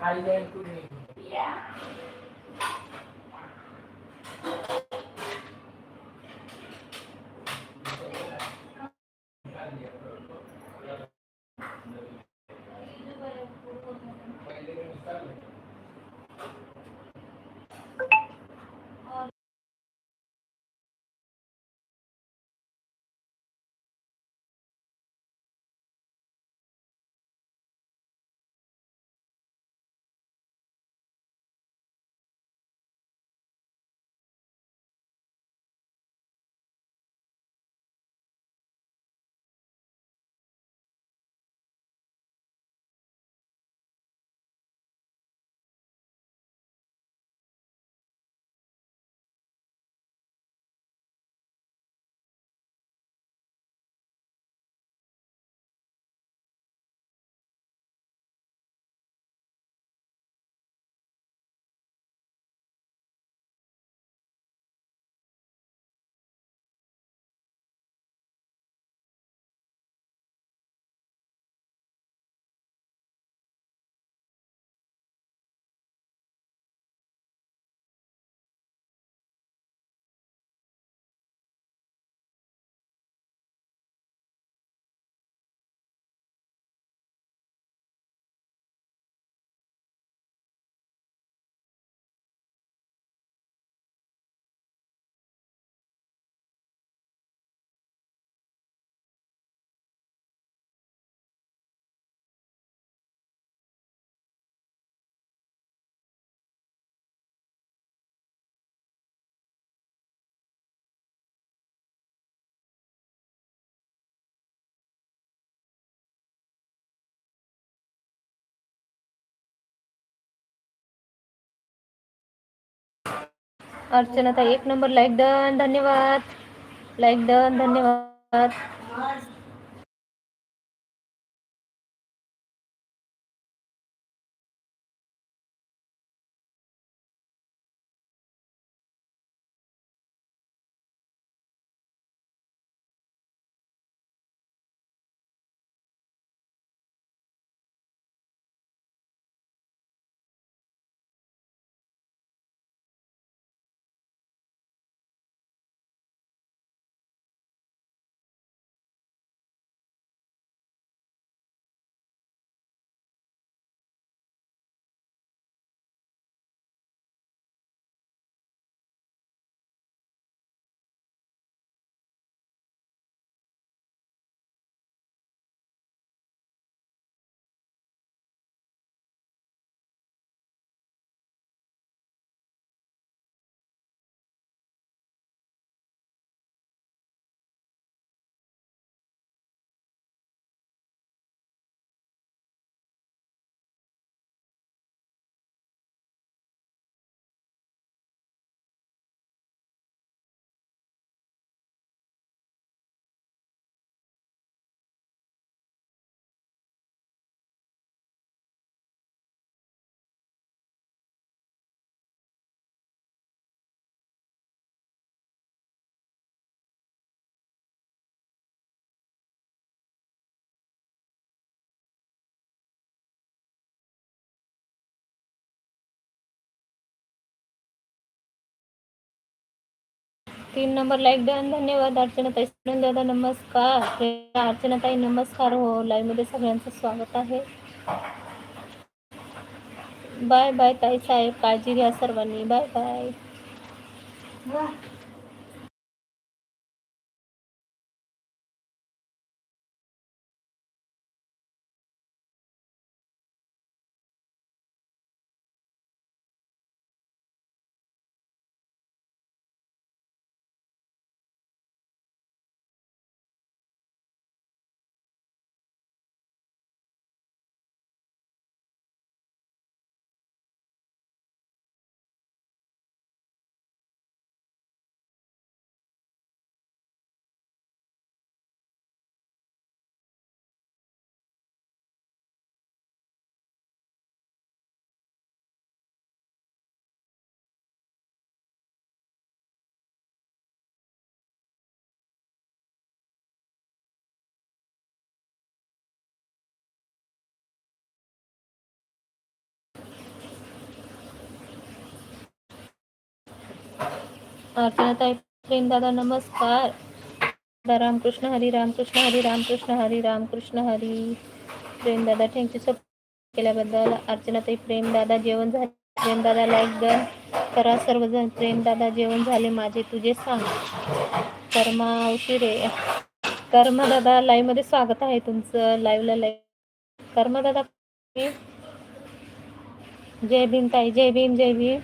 खाली जाईल तुम्ही अर्चना अर्चनाता एक नंबर लाईक डन धन्यवाद. लाईक डन धन्यवाद. तीन नंबर एक डन धन्यवाद अर्चनाताई. सुनील दादा नमस्कार. अर्चनाताई नमस्कार. हो लाईव्हमध्ये सगळ्यांचं स्वागत आहे. बाय बाय ताई साहेब. काळजी घ्या सर्वांनी. बाय बाय अर्चना ताई प्रेम दादा नमस्कार. दादा रामकृष्ण हरी रामकृष्ण हरी रामकृष्ण हरी रामकृष्ण हरी. प्रेम दादा थँक्यू सप केल्याबद्दल अर्चना ताई प्रेम दादा जेवण झाले. प्रेम दादा लाईक डन करा सर्वजण. प्रेम दादा जेवण झाले माझे तुझे सांग. कर्मा उशिरे. कर्मा दादा लाईव्हमध्ये स्वागत आहे तुमचं. लाईव्हला लाईव्ह कर्मा दादा जय भीम ताई जय भीम जय भीम.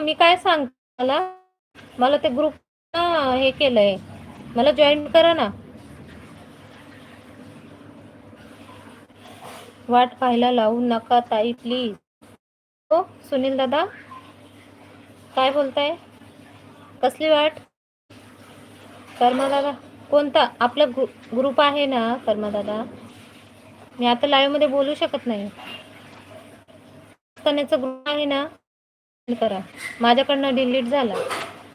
मी काय सांगते मला मला ते ग्रुप हे केलंय. मला जॉईन करा ना. वाट पाहायला लावू नका ताई प्लीज हो सुनील दादा? काय बोलताय? कसली वाट? कर्मा दादा कोणता? आपला ग्रु ग्रुप आहे ना कर्मा दादा. मी आता लाईव्हमध्ये बोलू शकत नाही. ग्रुप आहे ना. करा. माझ्याकडनं डिलीट झाला.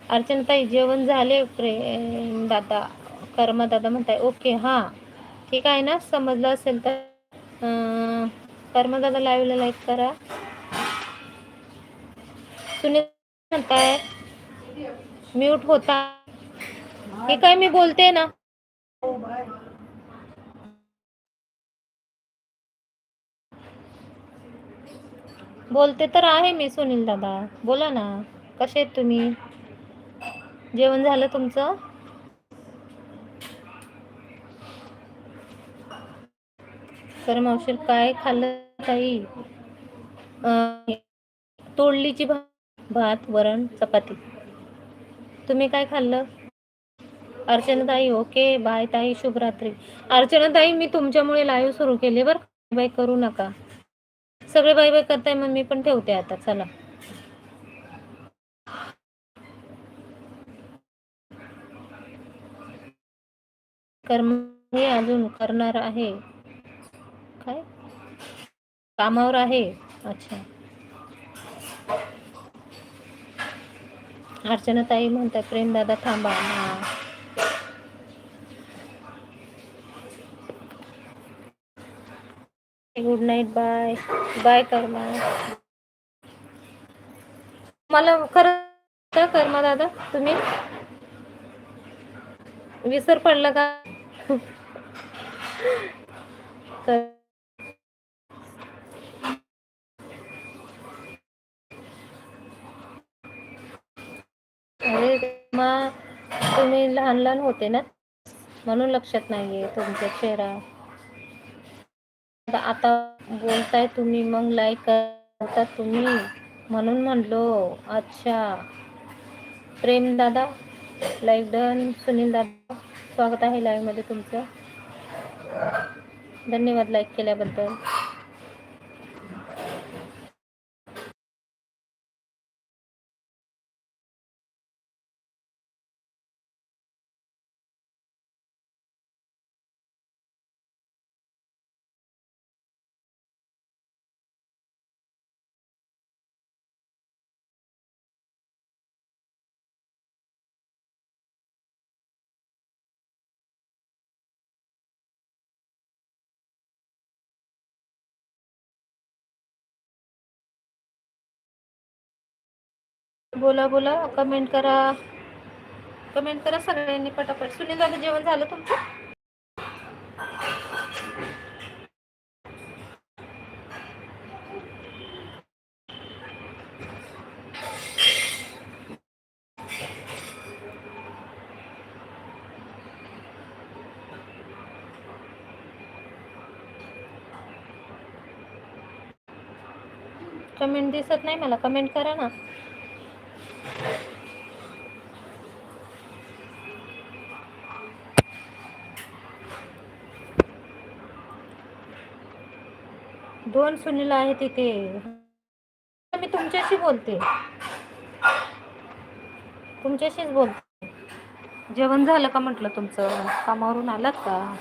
अर्चनाताई जेवण झाले प्रेम दादा कर्मा दादा म्हणताय ओके हां ठीक आहे ना? समजलं असेल तर. कर्मदादा कर्मा लाईव्हला लाईक करा. सुनील म्हणताय म्यूट होता. हे काय मी बोलते ना. बोलते तर आहे मी सुनील दादा. बोला ना कसे आहेत तुम्ही? जेवण झालं तुमचं? तर मावशील काय खाल्लं ताई? तोडलीची भात वरण चपाती. तुम्ही काय खाल्लं? अर्चना ताई ओके बाय ताई शुभरात्री. अर्चना ताई मी तुमच्यामुळे लाईव्ह सुरू केले बरं बाय करू नका. सगळे बाय बाय करताय मग मी पण ठेवते आता चला. कर्म हे अजून करणार आहे. काय? कामावर आहे? अच्छा. अर्चना ताई म्हणतात प्रेम दादा थांबा हा. गुड नाईट बाय बाय कर्मा मला खरं कर्मा दादा तुम्ही? विसर पडला का? अरे मग तुम्ही लहान लहान होते ना? म्हणून लक्षात नाहीये तुमचा चेहरा. आता- बोलताय तुम्ही मग लाईक करता तुम्ही. म्हणून म्हणलो अच्छा. प्रेम दादा लाईक डन सुनील दादा स्वागत आहे लाईव्हमध्ये तुमचं. धन्यवाद लाईक केल्याबद्दल. बोला बोला. कमेंट करा. कमेंट करा सगळ्यांनी पटापट. सुनील दादा जेवण झालं तुमचं? कमेंट दिसत नाही मला. कमेंट करा ना. दोन सुनील आहेत तिथे मी तुमच्याशी बोलते. तुमच्याशीच बोलते. जेवण झालं का म्हटलं तुमचं? कामावरून आलात का?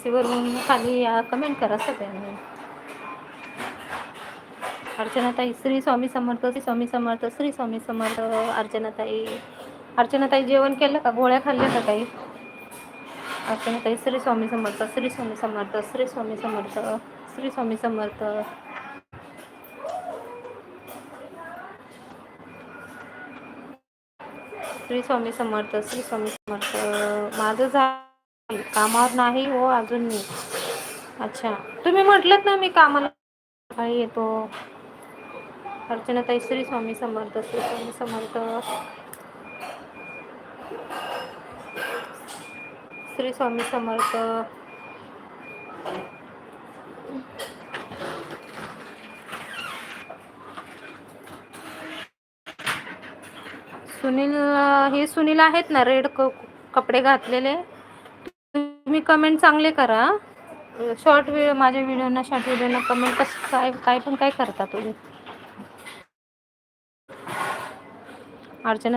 सीसीवरून खाली या कमेंट करा सगळ्यांनी. अर्चनाताई श्री स्वामी समर्थ श्री स्वामी समर्थ श्री स्वामी समर्थ अर्चनाताई. अर्चनाताई जेवण केलं का? गोळ्या खाल्ल्या का काही अर्चनाताई श्री स्वामी समर्थ श्री स्वामी समर्थ श्री स्वामी समर्थ श्री स्वामी समर्थ. श्री स्वामी समर्थ श्री स्वामी समर्थ. माझं झालं कामावर नाही हो अजून मी. अच्छा. तुम्ही म्हटलं ना मी कामाला सकाळी येतो. अर्चना ताई श्री स्वामी समर्थ श्री स्वामी समर्थ. श्री स्वामी समर्थ. सुनील हे सुनील आहेत ना रेड कपडे घातलेले. तुम्ही कमेंट चांगले करा. शॉर्ट व्हिडिओ माझ्या व्हिडिओना शॉर्ट व्हिडिओना कमेंट कसं काय काय पण काय करता तुम्ही. अर्चना